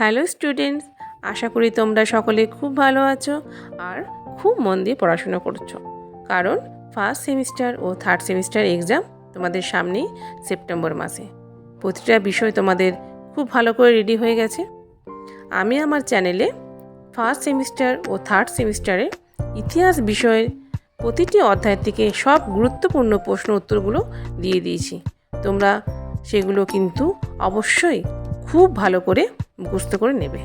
Hello students, আশা করি তোমরা সকলে খুব ভালো আছো আর খুব মন দিয়ে পড়াশোনা করছ। কারণ ফার্স্ট সেমিস্টার ও থার্ড সেমিস্টার এক্সাম তোমাদের সামনেই সেপ্টেম্বর মাসে। প্রতিটা বিষয় তোমাদের খুব ভালো করে রেডি হয়ে গেছে। আমি আমার চ্যানেলে ফার্স্ট সেমিস্টার ও থার্ড সেমিস্টারে ইতিহাস বিষয়ের প্রতিটি অধ্যায় থেকে সব গুরুত্বপূর্ণ প্রশ্ন উত্তরগুলো দিয়ে দিয়েছি। তোমরা সেগুলো কিন্তু অবশ্যই খুব ভালো করে মুখস্থ করে নেবে।